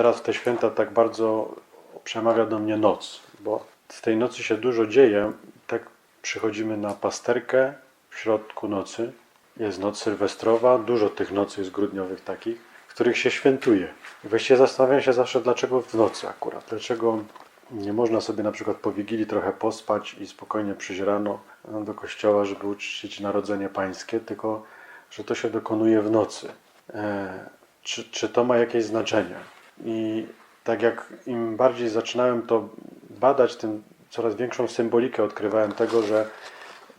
teraz w te święta tak bardzo przemawia do mnie noc, bo w tej nocy się dużo dzieje. Tak przychodzimy na pasterkę w środku nocy. Jest noc sylwestrowa, dużo tych nocy jest grudniowych takich, w których się świętuje. Właściwie zastanawiam się zawsze, dlaczego w nocy akurat. Dlaczego nie można sobie na przykład po Wigilii trochę pospać i spokojnie przyjść rano do kościoła, żeby uczcić Narodzenie Pańskie, tylko że to się dokonuje w nocy. E, czy, czy to ma jakieś znaczenie? I tak jak im bardziej zaczynałem to badać, tym coraz większą symbolikę odkrywałem tego, że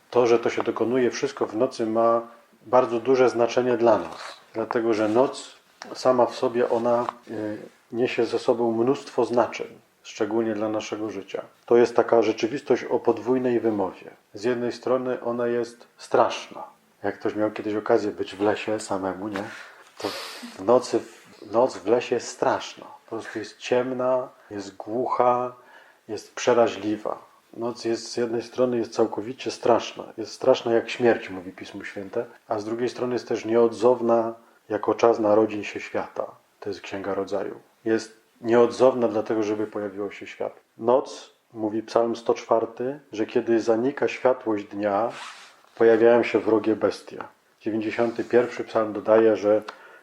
to, że to się dokonuje wszystko w nocy ma bardzo duże znaczenie dla nas. Dlatego, że noc sama w sobie ona y, niesie ze sobą mnóstwo znaczeń, szczególnie dla naszego życia. To jest taka rzeczywistość o podwójnej wymowie. Z jednej strony ona jest straszna. Jak ktoś miał kiedyś okazję być w lesie samemu, nie? To w nocy, w noc w lesie jest straszna. Po prostu jest ciemna, jest głucha, jest przeraźliwa. Noc jest z jednej strony jest całkowicie straszna. Jest straszna jak śmierć, mówi Pismo Święte, a z drugiej strony jest też nieodzowna jako czas narodzin się świata. To jest Księga Rodzaju. Jest nieodzowna dlatego, żeby pojawiło się świat. Noc, mówi Psalm 104, że kiedy zanika światłość dnia, pojawiają się wrogie bestie. 91 psalm dodaje, że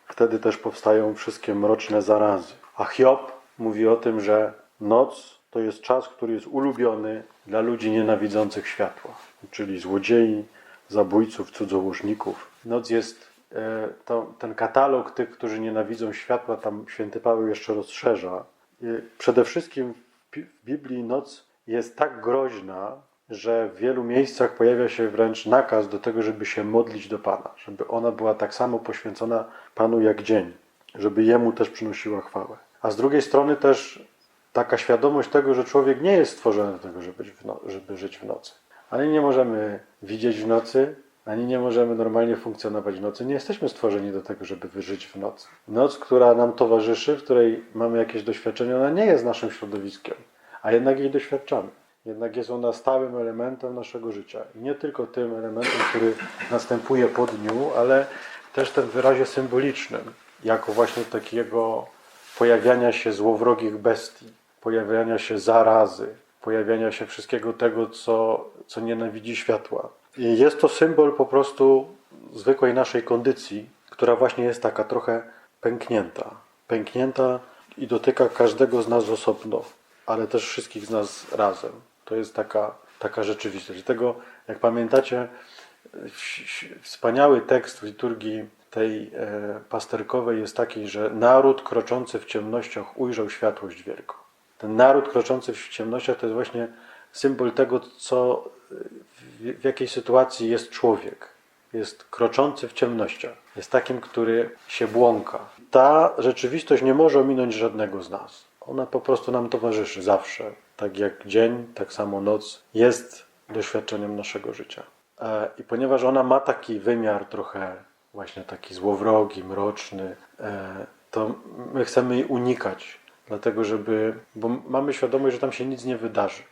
wtedy też powstają wszystkie mroczne zarazy. A Hiob mówi o tym, że noc to jest czas, który jest ulubiony dla ludzi nienawidzących światła, czyli złodziei, zabójców, cudzołożników. Noc jest e, to, ten katalog tych, którzy nienawidzą światła, tam święty Paweł jeszcze rozszerza. I przede wszystkim w Biblii noc jest tak groźna, że w wielu miejscach pojawia się wręcz nakaz do tego, żeby się modlić do Pana, żeby ona była tak samo poświęcona Panu jak dzień, żeby Jemu też przynosiła chwałę. A z drugiej strony też taka świadomość tego, że człowiek nie jest stworzony do tego, żeby, no, żeby żyć w nocy. Ani nie możemy widzieć w nocy, ani nie możemy normalnie funkcjonować w nocy. Nie jesteśmy stworzeni do tego, żeby wyżyć w nocy. Noc, która nam towarzyszy, w której mamy jakieś doświadczenie, ona nie jest naszym środowiskiem, a jednak jej doświadczamy. Jednak jest ona stałym elementem naszego życia. I nie tylko tym elementem, który następuje po dniu, ale też w wyrazie symbolicznym, jako właśnie takiego pojawiania się złowrogich bestii, pojawiania się zarazy, pojawiania się wszystkiego tego, co, co nienawidzi światła. I jest to symbol po prostu zwykłej naszej kondycji, która właśnie jest taka trochę pęknięta. Pęknięta i dotyka każdego z nas osobno, ale też wszystkich z nas razem. To jest taka, taka rzeczywistość. Dlatego, jak pamiętacie, wspaniały tekst w liturgii tej e, pasterkowej jest taki, że naród kroczący w ciemnościach ujrzał światłość wielką. Ten naród kroczący w ciemnościach to jest właśnie symbol tego, co, w, w jakiej sytuacji jest człowiek. Jest kroczący w ciemnościach. Jest takim, który się błąka. Ta rzeczywistość nie może ominąć żadnego z nas. Ona po prostu nam towarzyszy zawsze. Tak jak dzień, tak samo noc jest doświadczeniem naszego życia. E, I ponieważ ona ma taki wymiar trochę właśnie taki złowrogi, mroczny, e, to my chcemy jej unikać, dlatego żeby, bo mamy świadomość, że tam się nic nie wydarzy,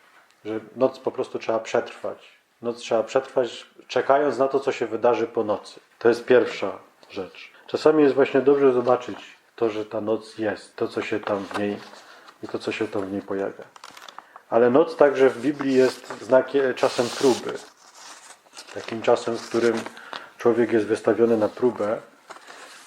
że noc po prostu trzeba przetrwać. Noc trzeba przetrwać, czekając na to, co się wydarzy po nocy. To jest pierwsza rzecz. Czasami jest właśnie dobrze zobaczyć to, że ta noc jest, to, co się tam w niej i to, co się tam w niej pojawia. Ale noc także w Biblii jest znakiem, czasem próby. Takim czasem, w którym człowiek jest wystawiony na próbę.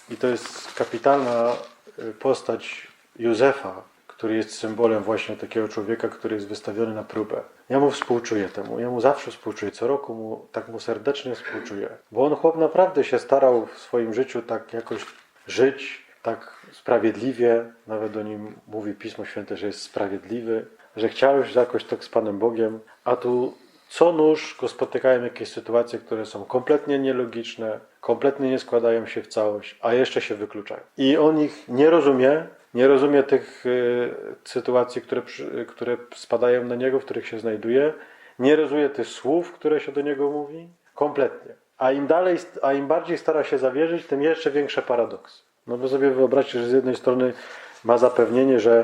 I to jest kapitalna y, postać Józefa, który jest symbolem właśnie takiego człowieka, który jest wystawiony na próbę. Ja mu współczuję temu, ja mu zawsze współczuję, co roku mu, tak mu serdecznie współczuję. Bo on chłop naprawdę się starał w swoim życiu tak jakoś żyć, tak sprawiedliwie, nawet o nim mówi Pismo Święte, że jest sprawiedliwy, że chciał już jakoś tak z Panem Bogiem, a tu co nóż go spotykają jakieś sytuacje, które są kompletnie nielogiczne, kompletnie nie składają się w całość, a jeszcze się wykluczają. I on ich nie rozumie, nie rozumie tych y, sytuacji, które, przy, które spadają na niego, w których się znajduje, nie rozumie tych słów, które się do niego mówi, kompletnie. A im dalej, a im bardziej stara się zawierzyć, tym jeszcze większe paradoksy. No bo sobie wyobraźcie, że z jednej strony ma zapewnienie, że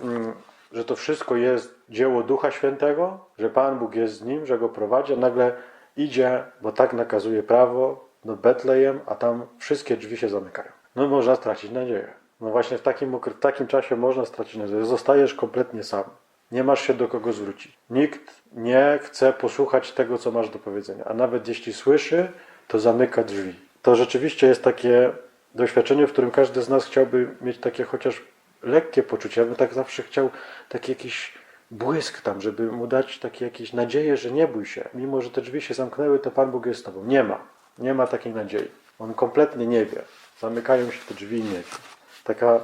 mm, że to wszystko jest dzieło Ducha Świętego, że Pan Bóg jest z nim, że go prowadzi, a nagle idzie, bo tak nakazuje prawo, do Betlejem, a tam wszystkie drzwi się zamykają. No można stracić nadzieję. No właśnie w takim, w takim czasie można stracić nadzieję. Zostajesz kompletnie sam. Nie masz się do kogo zwrócić. Nikt nie chce posłuchać tego, co masz do powiedzenia. A nawet jeśli słyszy, to zamyka drzwi. To rzeczywiście jest takie doświadczenie, w którym każdy z nas chciałby mieć takie chociaż lekkie poczucie. Ja bym tak zawsze chciał taki jakiś błysk tam, żeby mu dać takie jakieś nadzieję, że nie bój się. Mimo, że te drzwi się zamknęły, to Pan Bóg jest z tobą. Nie ma. Nie ma takiej nadziei. On kompletnie nie wie. Zamykają się te drzwi i nie wie. Taka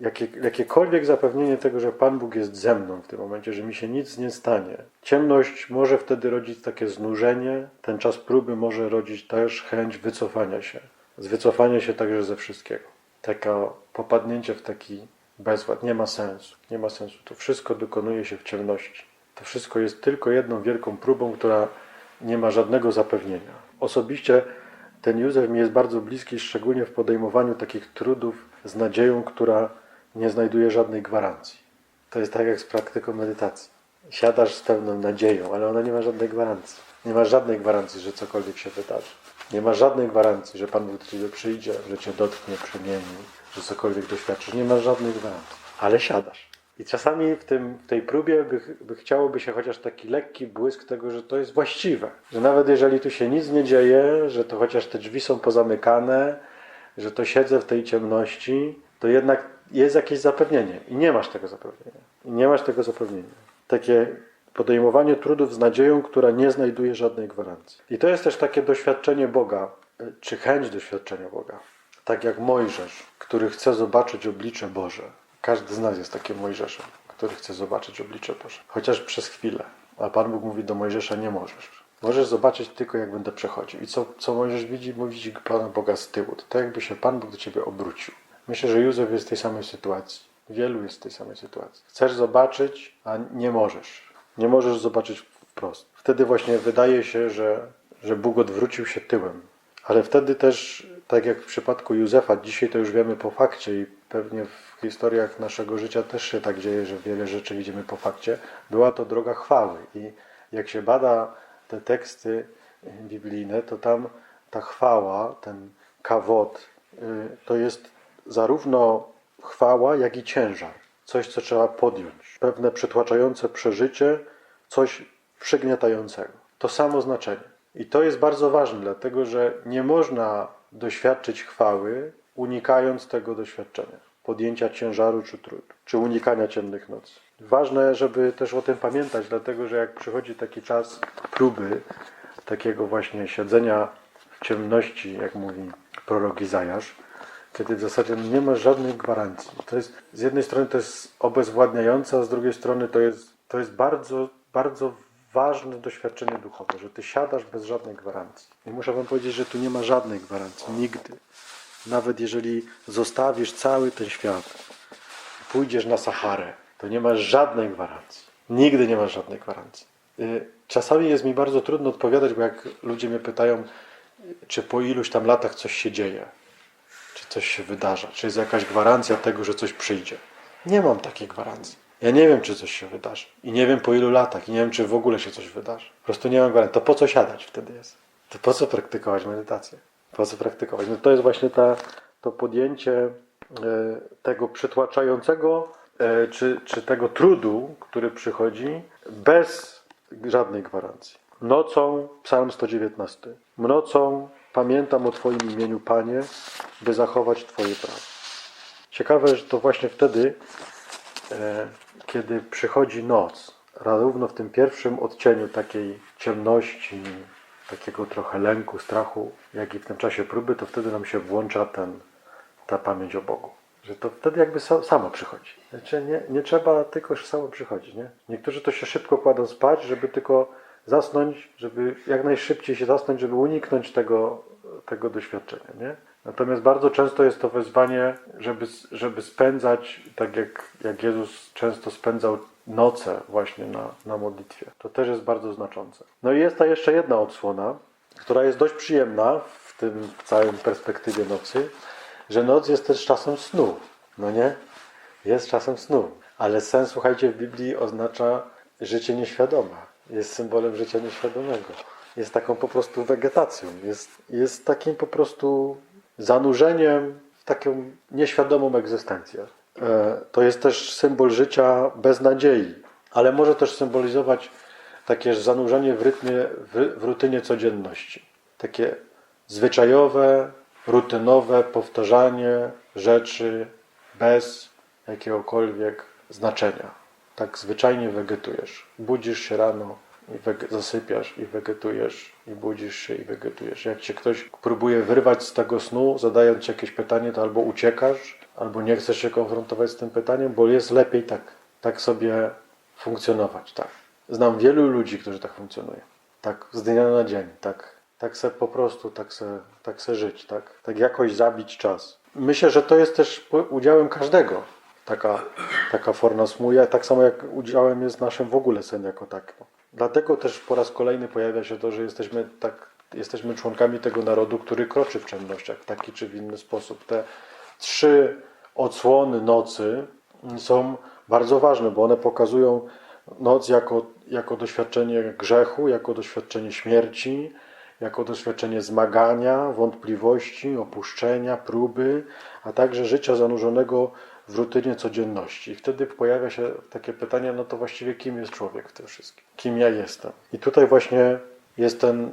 jakie, jakiekolwiek zapewnienie tego, że Pan Bóg jest ze mną w tym momencie, że mi się nic nie stanie. Ciemność może wtedy rodzić takie znużenie, ten czas próby może rodzić też chęć wycofania się. Z wycofania się także ze wszystkiego. Taka popadnięcie w taki bezwład nie ma sensu. Nie ma sensu. To wszystko dokonuje się w ciemności. To wszystko jest tylko jedną wielką próbą, która nie ma żadnego zapewnienia. Osobiście ten Józef mi jest bardzo bliski, szczególnie w podejmowaniu takich trudów z nadzieją, która nie znajduje żadnej gwarancji. To jest tak jak z praktyką medytacji. Siadasz z pełną nadzieją, ale ona nie ma żadnej gwarancji. Nie ma żadnej gwarancji, że cokolwiek się wydarzy. Nie ma żadnej gwarancji, że Pan Bóg do Ciebie przyjdzie, że Cię dotknie, przemieni, że cokolwiek doświadczysz. Nie ma żadnej gwarancji. Ale siadasz. I czasami w, tym, w tej próbie by, by chciałoby się chociaż taki lekki błysk tego, że to jest właściwe. Że nawet jeżeli tu się nic nie dzieje, że to chociaż te drzwi są pozamykane, że to siedzę w tej ciemności, to jednak jest jakieś zapewnienie. I nie masz tego zapewnienia. I nie masz tego zapewnienia. Takie podejmowanie trudów z nadzieją, która nie znajduje żadnej gwarancji. I to jest też takie doświadczenie Boga, y, czy chęć doświadczenia Boga. Tak jak Mojżesz, który chce zobaczyć oblicze Boże. Każdy z nas jest takim Mojżeszem, który chce zobaczyć oblicze Boże. Chociaż przez chwilę. A Pan Bóg mówi do Mojżesza, nie możesz. Możesz zobaczyć tylko, jak będę przechodził. I co, co Mojżesz widzi? Bo Pana Boga z tyłu. To tak jakby się Pan Bóg do ciebie obrócił. Myślę, że Józef jest w tej samej sytuacji. Wielu jest w tej samej sytuacji. Chcesz zobaczyć, a nie możesz. Nie możesz zobaczyć wprost. Wtedy właśnie wydaje się, że, że Bóg odwrócił się tyłem. Ale wtedy też, tak jak w przypadku Józefa, dzisiaj to już wiemy po fakcie i pewnie w historiach naszego życia też się tak dzieje, że wiele rzeczy widzimy po fakcie, była to droga chwały. I jak się bada te teksty biblijne, to tam ta chwała, ten kawot, y, to jest zarówno chwała, jak i ciężar. Coś, co trzeba podjąć. Pewne przytłaczające przeżycie, coś przygniatającego. To samo znaczenie. I to jest bardzo ważne, dlatego że nie można doświadczyć chwały, unikając tego doświadczenia. Podjęcia ciężaru czy trudu, czy unikania ciemnych nocy. Ważne, żeby też o tym pamiętać, dlatego że jak przychodzi taki czas próby, takiego właśnie siedzenia w ciemności, jak mówi prorok Izajasz, kiedy w zasadzie nie ma żadnej gwarancji. To jest, z jednej strony to jest obezwładniające, a z drugiej strony to jest, to jest bardzo, bardzo ważne doświadczenie duchowe, że ty siadasz bez żadnej gwarancji. I muszę wam powiedzieć, że tu nie ma żadnej gwarancji, nigdy. Nawet jeżeli zostawisz cały ten świat, pójdziesz na Saharę, to nie masz żadnej gwarancji. Nigdy nie masz żadnej gwarancji. Y, Czasami jest mi bardzo trudno odpowiadać, bo jak ludzie mnie pytają, czy po iluś tam latach coś się dzieje, coś się wydarza, czy jest jakaś gwarancja tego, że coś przyjdzie. Nie mam takiej gwarancji. Ja nie wiem, czy coś się wydarzy. I nie wiem po ilu latach. I nie wiem, czy w ogóle się coś wydarzy. Po prostu nie mam gwarancji. To po co siadać wtedy jest? To po co praktykować medytację? Po co praktykować? No to jest właśnie ta, to podjęcie e, tego przytłaczającego, e, czy, czy tego trudu, który przychodzi bez żadnej gwarancji. Nocą, psalm 119. Nocą pamiętam o Twoim imieniu, Panie, by zachować Twoje prawo. Ciekawe, że to właśnie wtedy, e, kiedy przychodzi noc, równo w tym pierwszym odcieniu takiej ciemności, takiego trochę lęku, strachu, jak i w tym czasie próby, to wtedy nam się włącza ten, ta pamięć o Bogu. Że to wtedy jakby sa- samo przychodzi. Znaczy nie, nie trzeba tylko samo przychodzi. Nie? Niektórzy to się szybko kładą spać, żeby tylko zasnąć, żeby jak najszybciej się zasnąć, żeby uniknąć tego, tego doświadczenia. Nie? Natomiast bardzo często jest to wezwanie, żeby, żeby spędzać, tak jak, jak Jezus często spędzał noce właśnie na, na modlitwie. To też jest bardzo znaczące. No i jest ta jeszcze jedna odsłona, która jest dość przyjemna w tym w całym perspektywie nocy, że noc jest też czasem snu. No nie? Jest czasem snu. Ale sen, słuchajcie, w Biblii oznacza życie nieświadome. Jest symbolem życia nieświadomego. Jest taką po prostu wegetacją. Jest, jest takim po prostu zanurzeniem w taką nieświadomą egzystencję. E, To jest też symbol życia bez nadziei, ale może też symbolizować takie zanurzenie w rytmie, w, w rutynie codzienności. Takie zwyczajowe, rutynowe powtarzanie rzeczy bez jakiegokolwiek znaczenia. Tak zwyczajnie wegetujesz. Budzisz się rano i zasypiasz i wegetujesz i budzisz się i wegetujesz. Jak cię ktoś próbuje wyrwać z tego snu, zadając ci jakieś pytanie, to albo uciekasz, albo nie chcesz się konfrontować z tym pytaniem, bo jest lepiej tak, tak sobie funkcjonować. Tak. Znam wielu ludzi, którzy tak funkcjonują. Tak z dnia na dzień, tak, tak se po prostu, tak se, tak se żyć, tak, tak jakoś zabić czas. Myślę, że to jest też udziałem każdego, taka, taka forma snu, ja- tak samo jak udziałem jest naszym w ogóle sen jako tak. Dlatego też po raz kolejny pojawia się to, że jesteśmy tak, jesteśmy członkami tego narodu, który kroczy w ciemnościach w taki czy w inny sposób. Te trzy odsłony nocy są bardzo ważne, bo one pokazują noc jako, jako doświadczenie grzechu, jako doświadczenie śmierci, jako doświadczenie zmagania, wątpliwości, opuszczenia, próby, a także życia zanurzonego w rutynie codzienności. I wtedy pojawia się takie pytanie, no to właściwie kim jest człowiek w tym wszystkim? Kim ja jestem? I tutaj właśnie jest ten,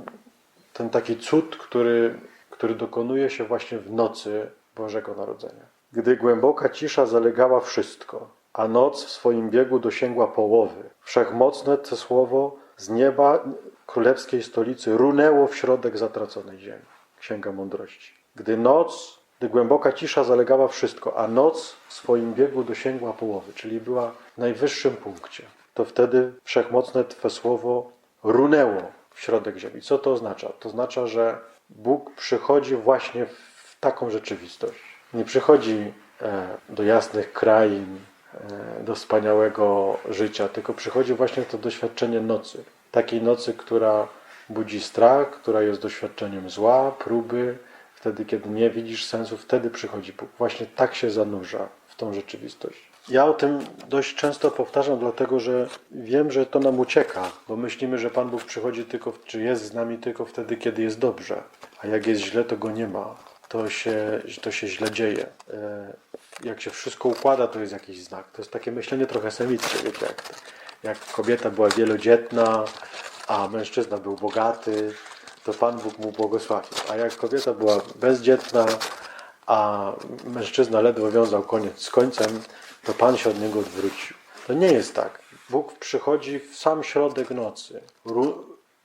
ten taki cud, który, który dokonuje się właśnie w nocy Bożego Narodzenia. Gdy głęboka cisza zalegała wszystko, a noc w swoim biegu dosięgła połowy, wszechmocne to słowo z nieba królewskiej stolicy runęło w środek zatraconej ziemi. Księga Mądrości. Gdy noc, gdy głęboka cisza zalegała wszystko, a noc w swoim biegu dosięgła połowy, czyli była w najwyższym punkcie, to wtedy wszechmocne Twe słowo runęło w środek ziemi. Co to oznacza? To oznacza, że Bóg przychodzi właśnie w taką rzeczywistość. Nie przychodzi e, do jasnych krain, e, do wspaniałego życia, tylko przychodzi właśnie to doświadczenie nocy. Takiej nocy, która budzi strach, która jest doświadczeniem zła, próby. Wtedy, kiedy nie widzisz sensu, wtedy przychodzi Bóg. Właśnie tak się zanurza w tą rzeczywistość. Ja o tym dość często powtarzam, dlatego że wiem, że to nam ucieka, bo myślimy, że Pan Bóg przychodzi tylko, czy jest z nami tylko wtedy, kiedy jest dobrze, a jak jest źle, to go nie ma. To się, to się źle dzieje. E, Jak się wszystko układa, to jest jakiś znak. To jest takie myślenie trochę semickie, wiecie, jak, jak kobieta była wielodzietna, a mężczyzna był bogaty, to Pan Bóg mu błogosławił. A jak kobieta była bezdzietna, a mężczyzna ledwo wiązał koniec z końcem, to Pan się od niego odwrócił. To nie jest tak. Bóg przychodzi w sam środek nocy.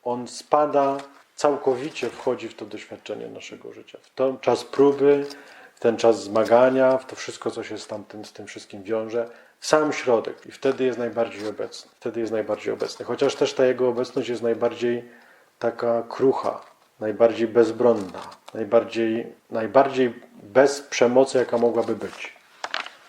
On spada, całkowicie wchodzi w to doświadczenie naszego życia. W ten czas próby, w ten czas zmagania, w to wszystko, co się z, tamtym, z tym wszystkim wiąże. W sam środek. I wtedy jest najbardziej obecny. Wtedy jest najbardziej obecny. Chociaż też ta jego obecność jest najbardziej taka krucha, najbardziej bezbronna, najbardziej, najbardziej bez przemocy, jaka mogłaby być.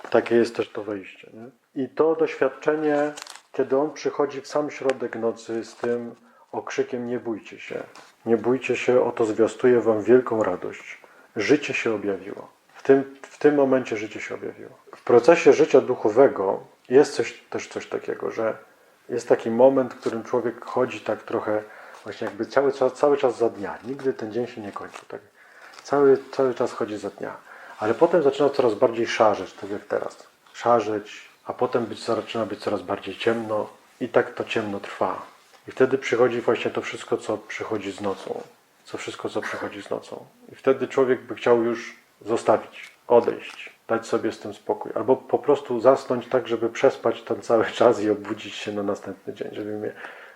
Takie jest też to wejście. Nie? I to doświadczenie, kiedy on przychodzi w sam środek nocy z tym okrzykiem nie bójcie się. Nie bójcie się, oto zwiastuję wam wielką radość. Życie się objawiło. W tym, w tym momencie życie się objawiło. W procesie życia duchowego jest coś, też coś takiego, że jest taki moment, w którym człowiek chodzi tak trochę właśnie jakby cały czas, cały czas za dnia. Nigdy ten dzień się nie kończy. Tak. Cały, cały czas chodzi za dnia. Ale potem zaczyna coraz bardziej szarzeć, tak jak teraz. Szarzeć, a potem być, zaczyna być coraz bardziej ciemno i tak to ciemno trwa. I wtedy przychodzi właśnie to wszystko, co przychodzi z nocą. Co wszystko, co przychodzi z nocą. I wtedy człowiek by chciał już zostawić, odejść, dać sobie z tym spokój. Albo po prostu zasnąć tak, żeby przespać ten cały czas i obudzić się na następny dzień, żeby mnie,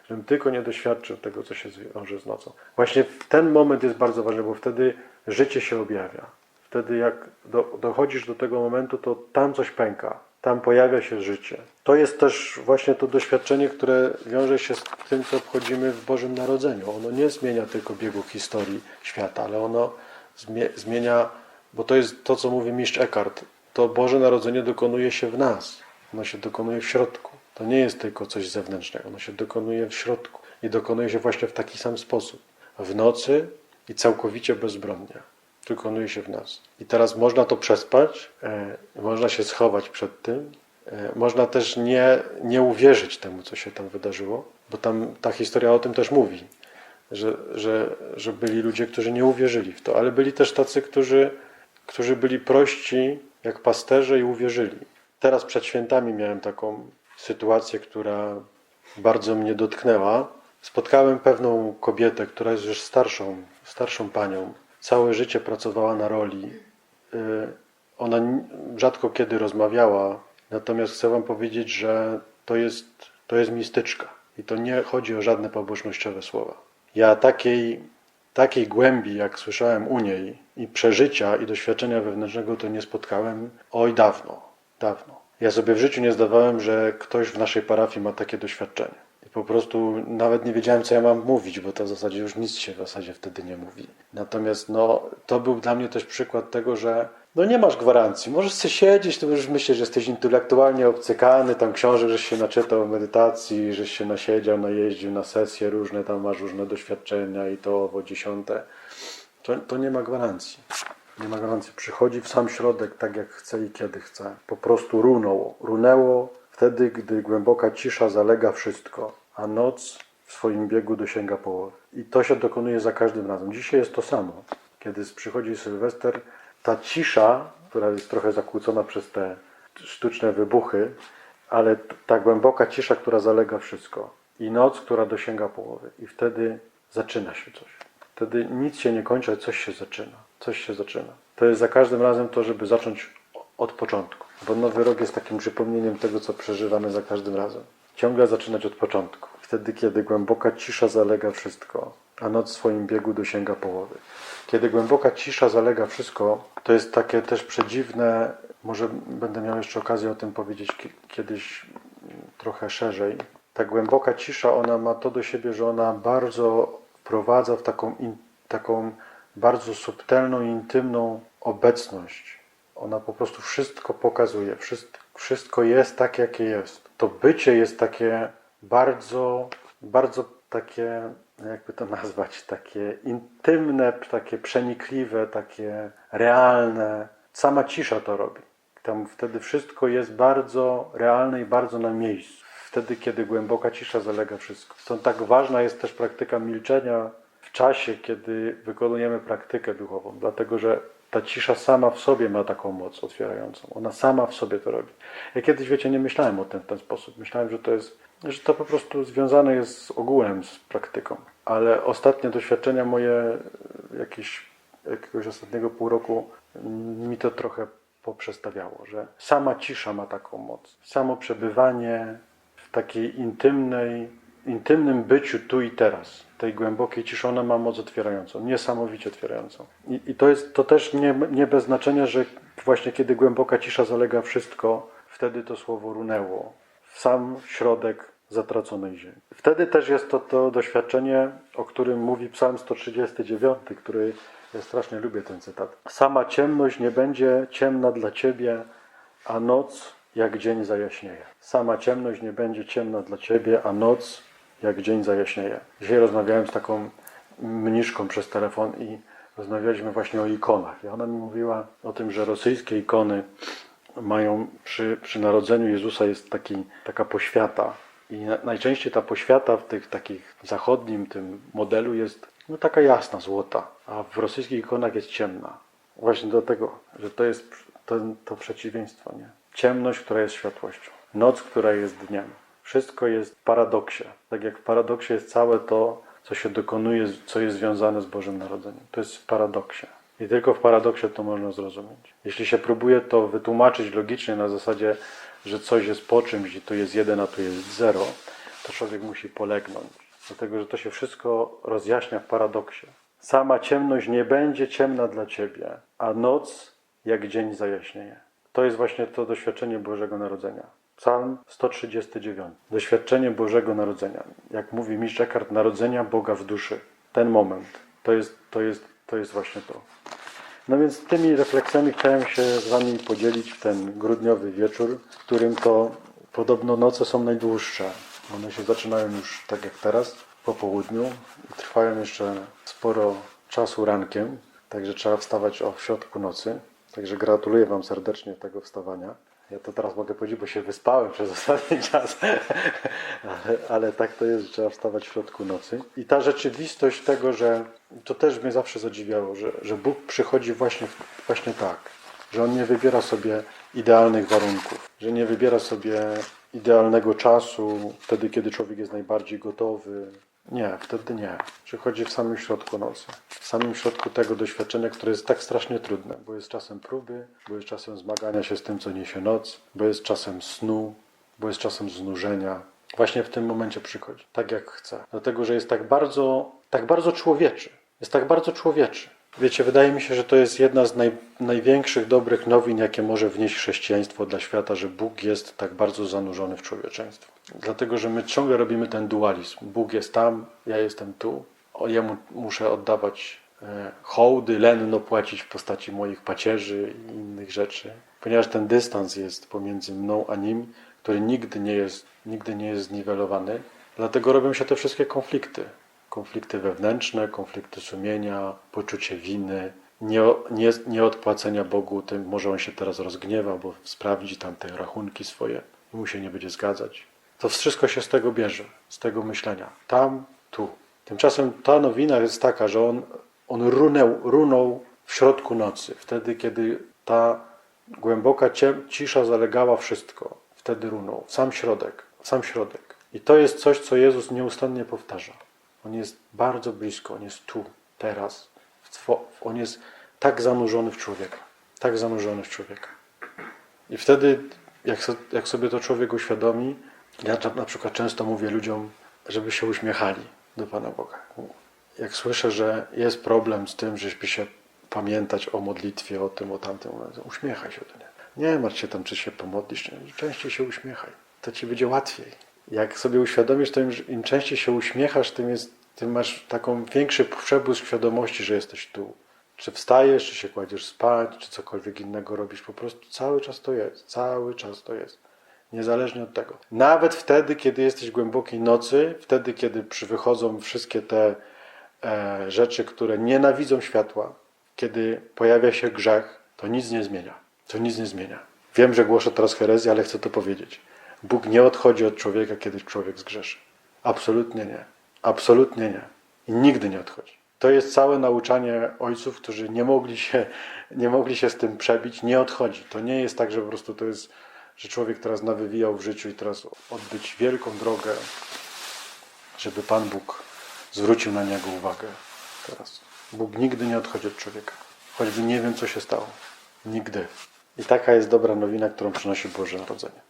żebym tylko nie doświadczył tego, co się wiąże z nocą. Właśnie ten moment jest bardzo ważny, bo wtedy życie się objawia. Wtedy jak do, dochodzisz do tego momentu, to tam coś pęka, tam pojawia się życie. To jest też właśnie to doświadczenie, które wiąże się z tym, co obchodzimy w Bożym Narodzeniu. Ono nie zmienia tylko biegu historii świata, ale ono zmie- zmienia, bo to jest to, co mówi mistrz Eckhart. To Boże Narodzenie dokonuje się w nas. Ono się dokonuje w środku. To nie jest tylko coś zewnętrznego. Ono się dokonuje w środku. I dokonuje się właśnie w taki sam sposób. W nocy i całkowicie bezbronnie dokonuje się w nas. I teraz można to przespać, e, można się schować przed tym, e, można też nie, nie uwierzyć temu, co się tam wydarzyło, bo tam ta historia o tym też mówi, że, że, że byli ludzie, którzy nie uwierzyli w to, ale byli też tacy, którzy, którzy byli prości jak pasterze i uwierzyli. Teraz przed świętami miałem taką sytuację, która bardzo mnie dotknęła. Spotkałem pewną kobietę, która jest już starszą, starszą panią. Całe życie pracowała na roli. Y, Ona rzadko kiedy rozmawiała, natomiast chcę wam powiedzieć, że to jest, to jest mistyczka. I to nie chodzi o żadne pobożnościowe słowa. Ja takiej, takiej głębi, jak słyszałem u niej, i przeżycia, i doświadczenia wewnętrznego, to nie spotkałem oj dawno, dawno. Ja sobie w życiu nie zdawałem, że ktoś w naszej parafii ma takie doświadczenie. I po prostu nawet nie wiedziałem, co ja mam mówić, bo to w zasadzie już nic się w zasadzie wtedy nie mówi. Natomiast no, to był dla mnie też przykład tego, że no nie masz gwarancji. Możesz sobie siedzieć, to już myślisz, że jesteś intelektualnie obcykany, tam książek, żeś się naczytał medytacji, żeś się nasiedział, najeździł na sesje różne, tam masz różne doświadczenia i to owo dziesiąte. To, to nie ma gwarancji. Nie ma gwarancji. Przychodzi w sam środek tak jak chce i kiedy chce. Po prostu runął. Runęło wtedy, gdy głęboka cisza zalega wszystko, a noc w swoim biegu dosięga połowy. I to się dokonuje za każdym razem. Dzisiaj jest to samo. Kiedy przychodzi Sylwester, ta cisza, która jest trochę zakłócona przez te sztuczne wybuchy, ale ta głęboka cisza, która zalega wszystko. I noc, która dosięga połowy. I wtedy zaczyna się coś. Wtedy nic się nie kończy, ale coś się zaczyna. Coś się zaczyna. To jest za każdym razem to, żeby zacząć od początku. Bo nowy rok jest takim przypomnieniem tego, co przeżywamy za każdym razem. Ciągle zaczynać od początku. Wtedy, kiedy głęboka cisza zalega wszystko, a noc w swoim biegu dosięga połowy. Kiedy głęboka cisza zalega wszystko, to jest takie też przedziwne, może będę miał jeszcze okazję o tym powiedzieć ki- kiedyś trochę szerzej. Ta głęboka cisza, ona ma to do siebie, że ona bardzo wprowadza w taką, in, taką bardzo subtelną, intymną obecność. Ona po prostu wszystko pokazuje, wszystko, wszystko jest tak, jakie jest. To bycie jest takie bardzo, bardzo takie, jakby to nazwać, takie intymne, takie przenikliwe, takie realne. Sama cisza to robi. Tam wtedy wszystko jest bardzo realne i bardzo na miejscu. Wtedy, kiedy głęboka cisza zalega wszystko. Stąd tak ważna jest też praktyka milczenia w czasie, kiedy wykonujemy praktykę duchową, dlatego że ta cisza sama w sobie ma taką moc otwierającą. Ona sama w sobie to robi. Ja kiedyś, wiecie, nie myślałem o tym w ten sposób. Myślałem, że to jest, że to po prostu związane jest z ogółem, z praktyką. Ale ostatnie doświadczenia moje, jakieś, jakiegoś ostatniego pół roku, mi to trochę poprzestawiało, że sama cisza ma taką moc. Samo przebywanie w takiej intymnej, intymnym byciu tu i teraz, tej głębokiej ciszy, ona ma moc otwierającą, niesamowicie otwierającą. I, i to jest to też nie, nie bez znaczenia, że właśnie kiedy głęboka cisza zalega wszystko, wtedy to słowo runęło w sam środek zatraconej ziemi. Wtedy też jest to to doświadczenie, o którym mówi Psalm 139, który ja strasznie lubię ten cytat. Sama ciemność nie będzie ciemna dla ciebie, a noc jak dzień zajaśnieje. Sama ciemność nie będzie ciemna dla ciebie, a noc jak dzień zajaśnieje. Dzisiaj rozmawiałem z taką mniszką przez telefon i rozmawialiśmy właśnie o ikonach. I ona mi mówiła o tym, że rosyjskie ikony mają przy, przy narodzeniu Jezusa jest taki, taka poświata. I na, najczęściej ta poświata w tych takich zachodnim tym modelu jest no, taka jasna, złota, a w rosyjskich ikonach jest ciemna. Właśnie dlatego, że to jest to, to przeciwieństwo, nie? Ciemność, która jest światłością. Noc, która jest dniem. Wszystko jest w paradoksie. Tak jak w paradoksie jest całe to, co się dokonuje, co jest związane z Bożym Narodzeniem. To jest w paradoksie. I tylko w paradoksie to można zrozumieć. Jeśli się próbuje to wytłumaczyć logicznie na zasadzie, że coś jest po czymś i tu jest jeden, a tu jest zero, to człowiek musi polegnąć. Dlatego, że to się wszystko rozjaśnia w paradoksie. Sama ciemność nie będzie ciemna dla ciebie, a noc jak dzień zajaśnieje. To jest właśnie to doświadczenie Bożego Narodzenia. Psalm 139. Doświadczenie Bożego Narodzenia. Jak mówi Misz Eckhart, narodzenia Boga w duszy. Ten moment. To jest, to jest, to jest właśnie to. No więc tymi refleksjami chciałem się z Wami podzielić w ten grudniowy wieczór, w którym to podobno noce są najdłuższe. One się zaczynają już tak jak teraz, po południu i trwają jeszcze sporo czasu rankiem, także trzeba wstawać o środku nocy. Także gratuluję Wam serdecznie tego wstawania. Ja to teraz mogę powiedzieć, bo się wyspałem przez ostatni czas, ale, ale tak to jest, że trzeba wstawać w środku nocy. I ta rzeczywistość tego, że to też mnie zawsze zadziwiało, że, że Bóg przychodzi właśnie, właśnie tak, że On nie wybiera sobie idealnych warunków, że nie wybiera sobie idealnego czasu, wtedy kiedy człowiek jest najbardziej gotowy. Nie, wtedy nie. Przychodzi w samym środku nocy. W samym środku tego doświadczenia, które jest tak strasznie trudne, bo jest czasem próby, bo jest czasem zmagania się z tym, co niesie noc, bo jest czasem snu, bo jest czasem znużenia. Właśnie w tym momencie przychodzi, tak jak chce. Dlatego, że jest tak bardzo, tak bardzo człowieczy. Jest tak bardzo człowieczy. Wiecie, wydaje mi się, że to jest jedna z naj, największych dobrych nowin, jakie może wnieść chrześcijaństwo dla świata, że Bóg jest tak bardzo zanurzony w człowieczeństwo. Dlatego, że my ciągle robimy ten dualizm. Bóg jest tam, ja jestem tu. O, jemu muszę oddawać e, hołdy, lenno płacić w postaci moich pacierzy i innych rzeczy. Ponieważ ten dystans jest pomiędzy mną a nim, który nigdy nie jest, nigdy nie jest zniwelowany, dlatego robią się te wszystkie konflikty konflikty wewnętrzne, konflikty sumienia, poczucie winy, nie, nie, nieodpłacenia Bogu tym, może on się teraz rozgniewa, bo sprawdzi tam te rachunki swoje i mu się nie będzie zgadzać. To wszystko się z tego bierze, z tego myślenia. Tam, tu. Tymczasem ta nowina jest taka, że on, on runął, runął w środku nocy, wtedy kiedy ta głęboka cisza zalegała wszystko. Wtedy runął, sam środek, sam środek. I to jest coś, co Jezus nieustannie powtarza. On jest bardzo blisko, on jest tu, teraz. On jest tak zanurzony w człowieka, tak zanurzony w człowieka. I wtedy, jak, so, jak sobie to człowiek uświadomi, ja na- przykład często mówię ludziom, żeby się uśmiechali do Pana Boga. Jak słyszę, że jest problem z tym, żeby się pamiętać o modlitwie, o tym, o tamtym, uśmiechaj się do niego. Nie martw się tam, czy się pomodlisz, częściej się uśmiechaj. To ci będzie łatwiej. Jak sobie uświadomisz, to im, im częściej się uśmiechasz, tym, jest, tym masz taką większy przebłysk świadomości, że jesteś tu. Czy wstajesz, czy się kładziesz spać, czy cokolwiek innego robisz, po prostu cały czas to jest. Cały czas to jest. Niezależnie od tego. Nawet wtedy, kiedy jesteś głębokiej nocy, wtedy, kiedy przywychodzą wszystkie te e, rzeczy, które nienawidzą światła, kiedy pojawia się grzech, to nic nie zmienia. To nic nie zmienia. Wiem, że głoszę teraz herezję, ale chcę to powiedzieć. Bóg nie odchodzi od człowieka, kiedy człowiek zgrzeszy. Absolutnie nie. Absolutnie nie. I nigdy nie odchodzi. To jest całe nauczanie ojców, którzy nie mogli się, nie mogli się z tym przebić. Nie odchodzi. To nie jest tak, że po prostu to jest, że człowiek teraz nawywijał w życiu i teraz odbyć wielką drogę, żeby Pan Bóg zwrócił na niego uwagę teraz. Bóg nigdy nie odchodzi od człowieka. Choćby nie wiem, co się stało. Nigdy. I taka jest dobra nowina, którą przynosi Boże Narodzenie.